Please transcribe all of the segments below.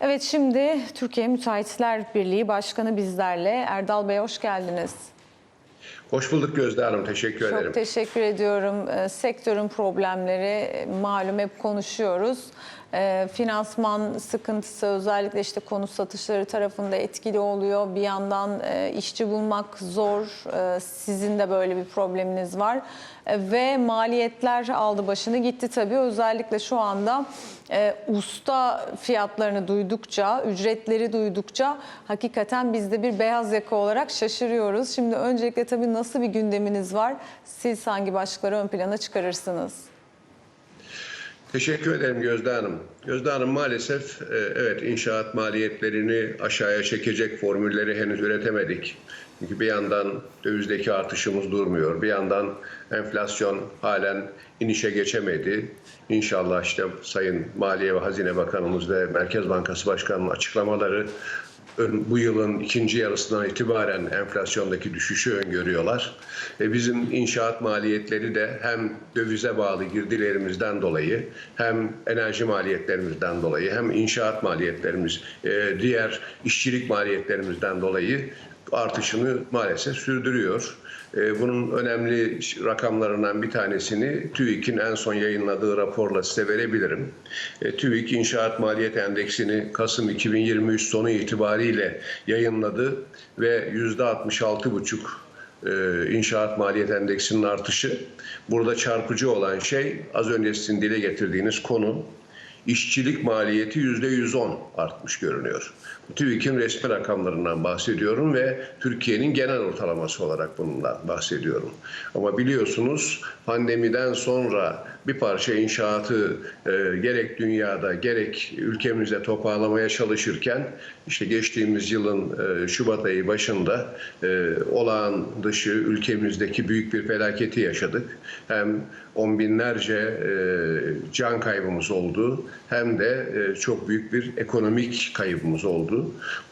Evet şimdi Türkiye Müteahhitler Birliği Başkanı bizlerle. Erdal Bey hoş geldiniz. Hoş bulduk Gözde Hanım. Teşekkür ederim. Çok teşekkür ediyorum. Ee, Sektörün problemleri malum hep konuşuyoruz. Ee, Finansman sıkıntısı özellikle işte konut satışları tarafında etkili oluyor. Bir yandan e, işçi bulmak zor. Ee, Sizin de böyle bir probleminiz var. Ee, Ve maliyetler aldı başını gitti tabii. Özellikle şu anda e, usta fiyatlarını duydukça, ücretleri duydukça hakikaten biz de bir beyaz yaka olarak şaşırıyoruz. Şimdi öncelikle tabii nasıl bir gündeminiz var? Siz hangi başlıkları ön plana çıkarırsınız? Teşekkür ederim Gözde Hanım. Gözde Hanım maalesef e, evet inşaat maliyetlerini aşağıya çekecek formülleri henüz üretemedik. Çünkü bir yandan dövizdeki artışımız durmuyor. Bir yandan enflasyon halen inişe geçemedi. İnşallah işte Sayın Maliye ve Hazine Bakanımız ve Merkez Bankası Başkanı'nın açıklamaları bu yılın ikinci yarısından itibaren enflasyondaki düşüşü öngörüyorlar. E bizim inşaat maliyetleri de hem dövize bağlı girdilerimizden dolayı hem enerji maliyetlerimizden dolayı hem inşaat maliyetlerimiz e, diğer işçilik maliyetlerimizden dolayı artışını maalesef sürdürüyor. E, Bunun önemli rakamlarından bir tanesini TÜİK'in en son yayınladığı raporla size verebilirim. E, TÜİK İnşaat Maliyet Endeksini Kasım 2023 sonu itibariyle yayınladı ve %66,5 e, inşaat maliyet endeksinin artışı. Burada çarpıcı olan şey az önce sizin dile getirdiğiniz konu işçilik maliyeti %110 artmış görünüyor. TÜİK'in resmi rakamlarından bahsediyorum ve Türkiye'nin genel ortalaması olarak bundan bahsediyorum. Ama biliyorsunuz pandemiden sonra bir parça inşaatı e, gerek dünyada gerek ülkemizde toparlamaya çalışırken işte geçtiğimiz yılın e, Şubat ayı başında e, olağan dışı ülkemizdeki büyük bir felaketi yaşadık. Hem on binlerce e, can kaybımız oldu hem de e, çok büyük bir ekonomik kaybımız oldu.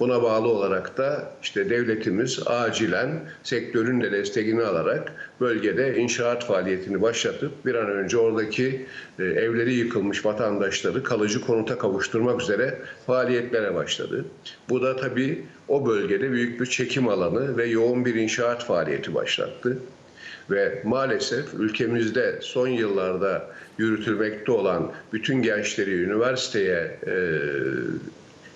Buna bağlı olarak da işte devletimiz acilen sektörün de destekini alarak bölgede inşaat faaliyetini başlatıp bir an önce oradaki e, evleri yıkılmış vatandaşları kalıcı konuta kavuşturmak üzere faaliyetlere başladı. Bu da tabii o bölgede büyük bir çekim alanı ve yoğun bir inşaat faaliyeti başlattı. Ve maalesef ülkemizde son yıllarda yürütülmekte olan bütün gençleri üniversiteye e,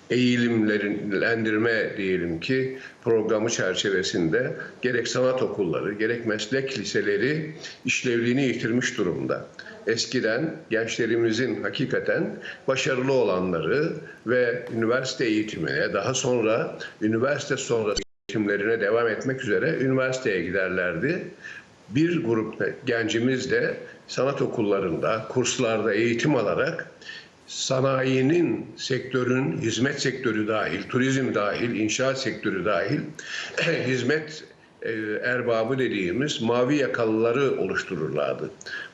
eğilimlendirme diyelim ki programı çerçevesinde gerek sanat okulları gerek meslek liseleri işlevliğini yitirmiş durumda. Eskiden gençlerimizin hakikaten başarılı olanları ve üniversite eğitimine daha sonra üniversite sonrası eğitimlerine devam etmek üzere üniversiteye giderlerdi. Bir grup gencimiz de sanat okullarında, kurslarda eğitim alarak sanayinin, sektörün, hizmet sektörü dahil, turizm dahil, inşaat sektörü dahil hizmet e, erbabı dediğimiz mavi yakalıları oluştururlardı.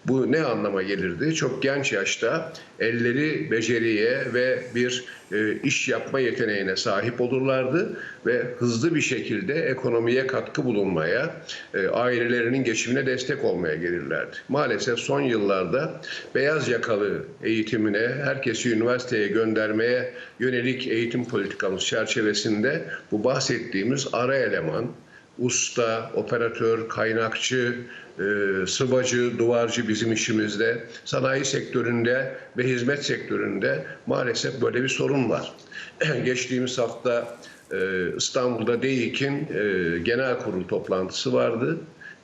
Bu ne anlama gelirdi? Çok genç yaşta elleri beceriye ve bir e, iş yapma yeteneğine sahip olurlardı ve hızlı bir şekilde ekonomiye katkı bulunmaya, e, ailelerinin geçimine destek olmaya gelirlerdi. Maalesef son yıllarda beyaz yakalı eğitimine, herkesi üniversiteye göndermeye yönelik eğitim politikamız çerçevesinde bu bahsettiğimiz ara eleman, usta, operatör, kaynakçı, e, sıvacı, duvarcı bizim işimizde, sanayi sektöründe ve hizmet sektöründe maalesef böyle bir sorun var. Geçtiğimiz hafta e, İstanbul'da DEİK'in e, genel kurul toplantısı vardı.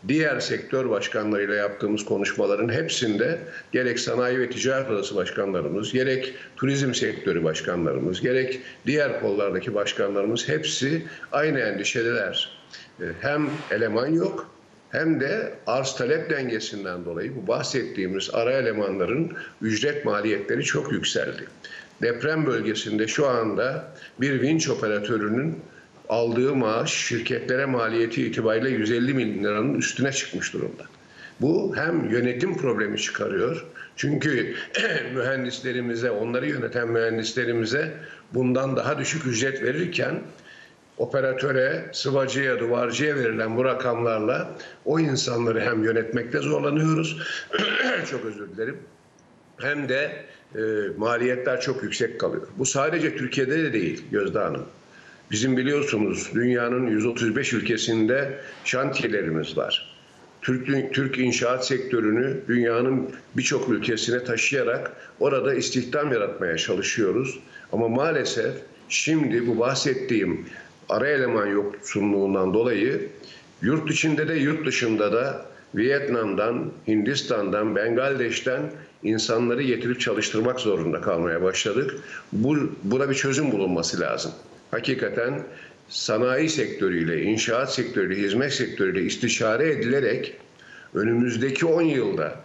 Diğer sektör başkanlarıyla yaptığımız konuşmaların hepsinde gerek sanayi ve ticaret odası başkanlarımız, gerek turizm sektörü başkanlarımız, gerek diğer kollardaki başkanlarımız hepsi aynı endişedeler. E, Hem eleman yok hem de arz talep dengesinden dolayı bu bahsettiğimiz ara elemanların ücret maliyetleri çok yükseldi. Deprem bölgesinde şu anda bir vinç operatörünün aldığı maaş şirketlere maliyeti itibariyle 150 bin liranın üstüne çıkmış durumda. Bu hem yönetim problemi çıkarıyor. Çünkü mühendislerimize, onları yöneten mühendislerimize bundan daha düşük ücret verirken operatöre, sıvacıya, duvarcıya verilen bu rakamlarla o insanları hem yönetmekte zorlanıyoruz, çok özür dilerim, hem de e, maliyetler çok yüksek kalıyor. Bu sadece Türkiye'de de değil Gözde Hanım. Bizim biliyorsunuz dünyanın 135 ülkesinde şantiyelerimiz var. Türk, Türk inşaat sektörünü dünyanın birçok ülkesine taşıyarak orada istihdam yaratmaya çalışıyoruz. Ama maalesef şimdi bu bahsettiğim ara eleman yoksunluğundan dolayı yurt içinde de yurt dışında da Vietnam'dan, Hindistan'dan, Bengaldeş'ten insanları getirip çalıştırmak zorunda kalmaya başladık. Bu, buna bir çözüm bulunması lazım. Hakikaten sanayi sektörüyle, inşaat sektörüyle, hizmet sektörüyle istişare edilerek önümüzdeki 10 yılda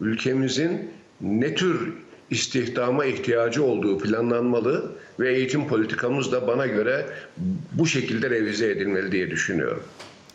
ülkemizin ne tür istihdama ihtiyacı olduğu planlanmalı ve eğitim politikamız da bana göre bu şekilde revize edilmeli diye düşünüyorum.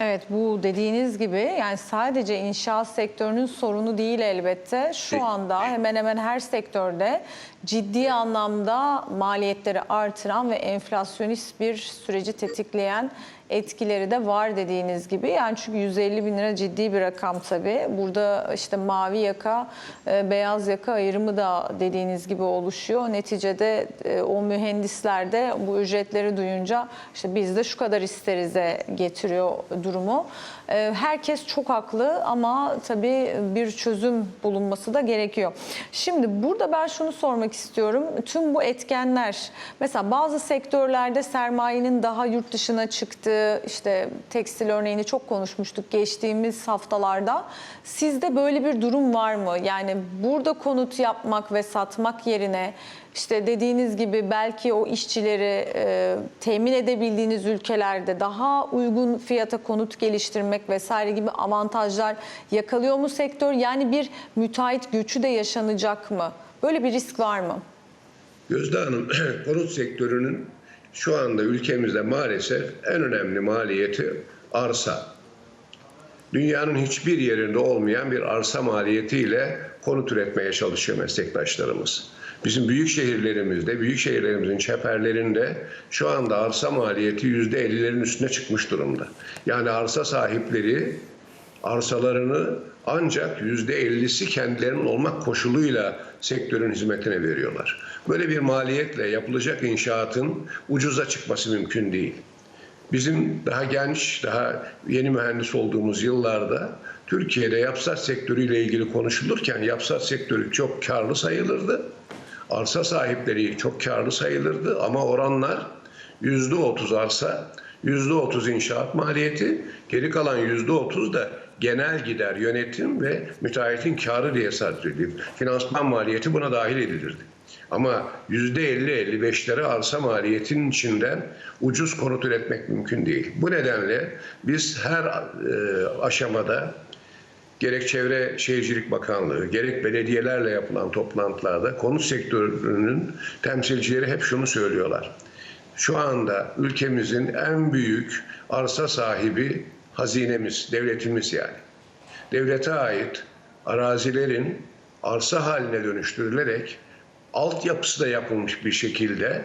Evet bu dediğiniz gibi yani sadece inşaat sektörünün sorunu değil elbette. Şu anda hemen hemen her sektörde ciddi anlamda maliyetleri artıran ve enflasyonist bir süreci tetikleyen etkileri de var dediğiniz gibi. Yani çünkü 150 bin lira ciddi bir rakam tabii. Burada işte mavi yaka, e, beyaz yaka ayrımı da dediğiniz gibi oluşuyor. Neticede e, o mühendisler de bu ücretleri duyunca işte biz de şu kadar isterize getiriyor durumu. E, Herkes çok haklı ama tabii bir çözüm bulunması da gerekiyor. Şimdi burada ben şunu sormak istiyorum. Tüm bu etkenler mesela bazı sektörlerde sermayenin daha yurt dışına çıktığı işte tekstil örneğini çok konuşmuştuk geçtiğimiz haftalarda. Sizde böyle bir durum var mı? Yani burada konut yapmak ve satmak yerine işte dediğiniz gibi belki o işçileri e, temin edebildiğiniz ülkelerde daha uygun fiyata konut geliştirmek vesaire gibi avantajlar yakalıyor mu sektör? Yani bir müteahhit göçü de yaşanacak mı? Böyle bir risk var mı? Gözde Hanım, konut sektörünün şu anda ülkemizde maalesef en önemli maliyeti arsa. Dünyanın hiçbir yerinde olmayan bir arsa maliyetiyle konut üretmeye çalışıyor meslektaşlarımız. Bizim büyük şehirlerimizde, büyük şehirlerimizin çeperlerinde şu anda arsa maliyeti yüzde 50'lerin üstüne çıkmış durumda. Yani arsa sahipleri arsalarını ancak yüzde 50'si kendilerinin olmak koşuluyla sektörün hizmetine veriyorlar. Böyle bir maliyetle yapılacak inşaatın ucuza çıkması mümkün değil. Bizim daha genç, daha yeni mühendis olduğumuz yıllarda Türkiye'de yapsat sektörüyle ilgili konuşulurken yapsat sektörü çok karlı sayılırdı. Arsa sahipleri çok karlı sayılırdı ama oranlar yüzde otuz arsa, yüzde otuz inşaat maliyeti, geri kalan yüzde otuz da genel gider, yönetim ve müteahhitin karı diye edildi. Finansman maliyeti buna dahil edilirdi. Ama yüzde 50-55'leri arsa maliyetinin içinden ucuz konut üretmek mümkün değil. Bu nedenle biz her e, aşamada gerek Çevre Şehircilik Bakanlığı, gerek belediyelerle yapılan toplantılarda konut sektörünün temsilcileri hep şunu söylüyorlar. Şu anda ülkemizin en büyük arsa sahibi hazinemiz, devletimiz yani. Devlete ait arazilerin arsa haline dönüştürülerek altyapısı da yapılmış bir şekilde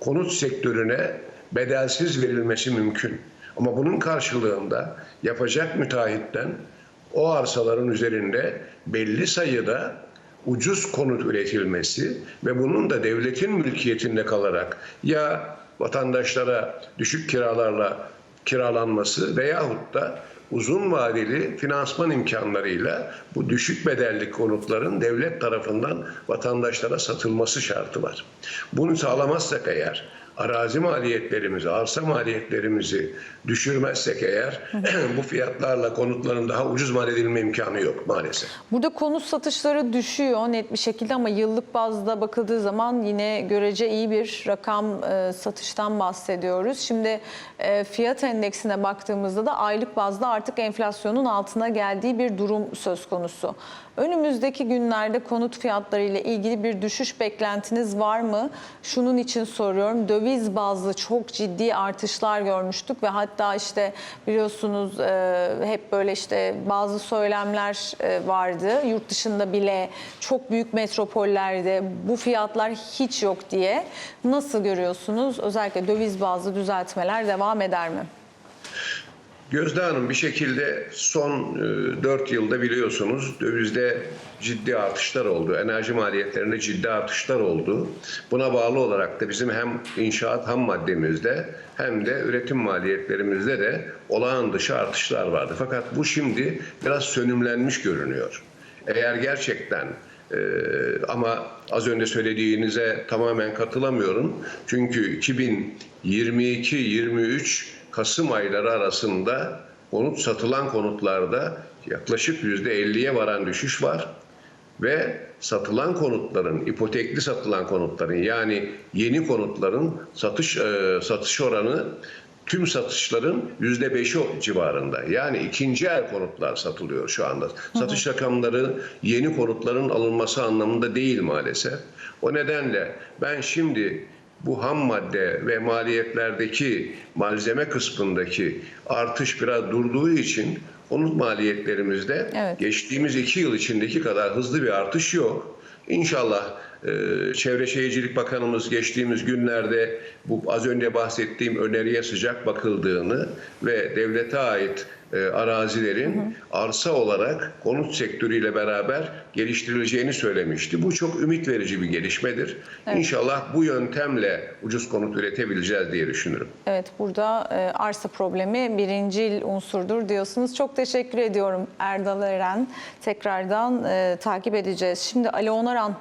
konut sektörüne bedelsiz verilmesi mümkün. Ama bunun karşılığında yapacak müteahhitten o arsaların üzerinde belli sayıda ucuz konut üretilmesi ve bunun da devletin mülkiyetinde kalarak ya vatandaşlara düşük kiralarla kiralanması veyahut da uzun vadeli finansman imkanlarıyla bu düşük bedelli konutların devlet tarafından vatandaşlara satılması şartı var. Bunu sağlamazsak eğer arazi maliyetlerimizi, arsa maliyetlerimizi düşürmezsek eğer bu fiyatlarla konutların daha ucuz mal edilme imkanı yok maalesef. Burada konut satışları düşüyor net bir şekilde ama yıllık bazda bakıldığı zaman yine görece iyi bir rakam e, satıştan bahsediyoruz. Şimdi e, fiyat endeksine baktığımızda da aylık bazda artık enflasyonun altına geldiği bir durum söz konusu. Önümüzdeki günlerde konut fiyatları ile ilgili bir düşüş beklentiniz var mı? Şunun için soruyorum. Döviz bazlı çok ciddi artışlar görmüştük ve hatta işte biliyorsunuz e, hep böyle işte bazı söylemler e, vardı. Yurt dışında bile çok büyük metropollerde bu fiyatlar hiç yok diye. Nasıl görüyorsunuz? Özellikle döviz bazlı düzeltmeler devam eder mi? Gözde Hanım bir şekilde son 4 yılda biliyorsunuz dövizde ciddi artışlar oldu. Enerji maliyetlerinde ciddi artışlar oldu. Buna bağlı olarak da bizim hem inşaat ham maddemizde hem de üretim maliyetlerimizde de olağan dışı artışlar vardı. Fakat bu şimdi biraz sönümlenmiş görünüyor. Eğer gerçekten ee, ama az önce söylediğinize tamamen katılamıyorum. Çünkü 2022-23 Kasım ayları arasında konut satılan konutlarda yaklaşık %50'ye varan düşüş var ve satılan konutların, ipotekli satılan konutların yani yeni konutların satış e, satış oranı tüm satışların yüzde beşi civarında. Yani ikinci el konutlar satılıyor şu anda. Satış rakamları yeni konutların alınması anlamında değil maalesef. O nedenle ben şimdi bu ham madde ve maliyetlerdeki malzeme kısmındaki artış biraz durduğu için konut maliyetlerimizde Evet. geçtiğimiz iki yıl içindeki kadar hızlı bir artış yok. İnşallah e, Çevre Şehircilik Bakanımız geçtiğimiz günlerde bu az önce bahsettiğim öneriye sıcak bakıldığını ve devlete ait e, arazilerin arsa olarak konut sektörüyle beraber geliştirileceğini söylemişti. Bu çok ümit verici bir gelişmedir. İnşallah bu yöntemle ucuz konut üretebileceğiz diye düşünüyorum. Evet burada e, arsa problemi birincil unsurdur diyorsunuz. Çok teşekkür ediyorum Erdal Eren. Tekrardan e, takip edeceğiz. Şimdi Ali Onaran